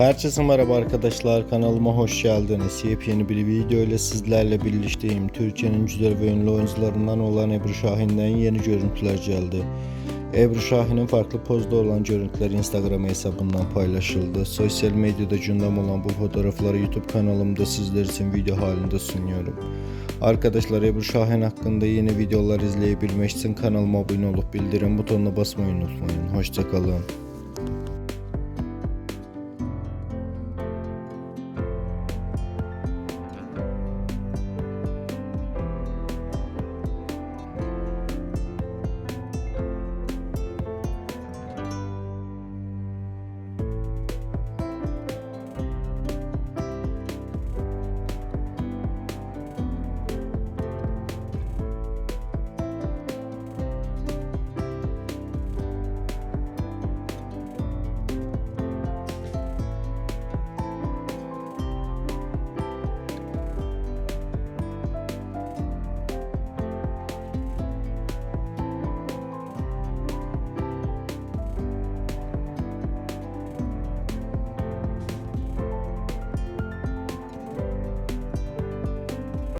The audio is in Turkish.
Herkese merhaba arkadaşlar kanalıma hoş geldiniz. Yepyeni bir video ile sizlerle birlikteyim. Türkiye'nin güzel ve ünlü oyuncularından olan Ebru Şahin'den yeni görüntüler geldi. Ebru Şahin'in farklı pozda olan görüntüleri Instagram hesabından paylaşıldı. Sosyal medyada gündem olan bu fotoğrafları YouTube kanalımda sizler için video halinde sunuyorum. Arkadaşlar Ebru Şahin hakkında yeni videolar izleyebilmek için kanalıma abone olup bildirim butonuna basmayı unutmayın. Hoşçakalın.